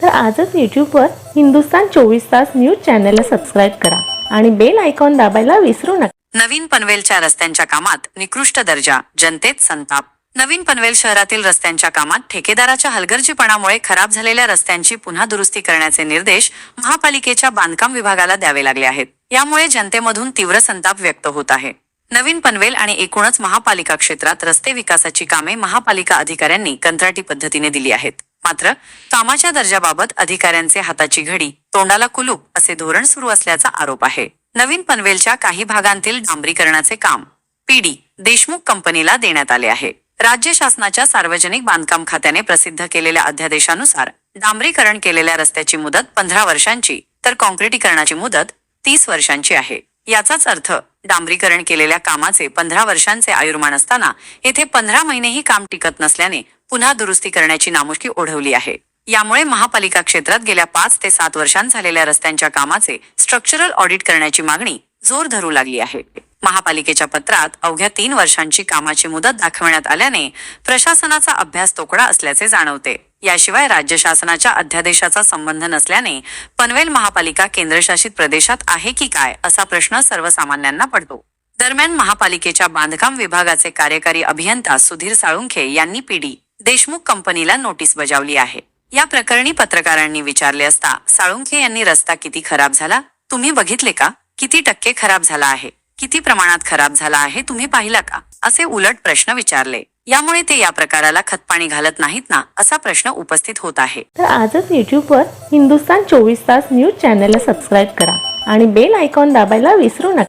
तर आजच यूट्यूबवर हिंदुस्तान चोवीस तास न्यूज चॅनलला सबस्क्राईब करा आणि बेल आयकॉन दाबायला विसरू नका. नवीन पनवेलच्या रस्त्यांच्या कामात निकृष्ट दर्जा जनतेत संताप. नवीन पनवेल शहरातील रस्त्यांच्या कामात ठेकेदाराच्या हलगर्जीपणामुळे खराब झालेल्या रस्त्यांची पुन्हा दुरुस्ती करण्याचे निर्देश महापालिकेच्या बांधकाम विभागाला द्यावे लागले आहेत. यामुळे जनतेमधून तीव्र संताप व्यक्त होत आहे. नवीन पनवेल आणि एकूणच महापालिका क्षेत्रात रस्ते विकासाची कामे महापालिका अधिकाऱ्यांनी कंत्राटी पद्धतीने दिली आहेत. मात्र कामाच्या दर्जाबाबत अधिकाऱ्यांचे हाताची घडी तोंडाला कुलूप असे धोरण सुरू असल्याचा आरोप आहे. नवीन पनवेलच्या काही भागांतील डांबरीकरणाचे काम पीडी देशमुख कंपनीला देण्यात आले आहे. राज्य शासनाच्या सार्वजनिक बांधकाम खात्याने प्रसिद्ध केलेल्या अध्यादेशानुसार डांबरीकरण केलेल्या रस्त्याची मुदत पंधरा वर्षांची तर कॉन्क्रिटीकरणाची मुदत तीस वर्षांची आहे. याचाच अर्थ डांबरीकरण केलेल्या कामाचे पंधरा वर्षांचे आयुर्मान असताना येथे पंधरा महिनेही काम टिकत नसल्याने पुन्हा दुरुस्ती करण्याची नामुष्की ओढवली आहे. यामुळे महापालिका क्षेत्रात गेल्या पाच ते सात वर्षांत झालेल्या रस्त्यांच्या कामाचे स्ट्रक्चरल ऑडिट करण्याची मागणी जोर धरू लागली आहे. महापालिकेच्या पत्रात अवघ्या तीन वर्षांची कामाची मुदत दाखवण्यात आल्याने प्रशासनाचा अभ्यास तोकडा असल्याचे जाणवते. याशिवाय राज्य शासनाच्या अध्यादेशाचा संबंध नसल्याने पनवेल महापालिका केंद्रशासित प्रदेशात आहे की काय असा प्रश्न सर्वसामान्यांना पडतो. दरम्यान महापालिकेच्या बांधकाम विभागाचे कार्यकारी अभियंता सुधीर साळुंखे यांनी पीडी देशमुख कंपनीला नोटीस बजावली आहे. या प्रकरणी पत्रकारांनी विचारले असता साळुंखे यांनी रस्ता किती खराब झाला? तुम्ही बघितले का? किती टक्के खराब झाला आहे? किती प्रमाणात खराब झाला आहे तुम्ही पाहिला का? असे उलट प्रश्न विचारले. यामुळे ते या प्रकाराला खतपाणी घालत नाहीत ना असा प्रश्न उपस्थित होत आहे. तर आजच यूट्यूबवर हिंदुस्तान चोवीस तास न्यूज चॅनलला सबस्क्राईब करा आणि बेल आयकॉन दाबायला विसरू नका.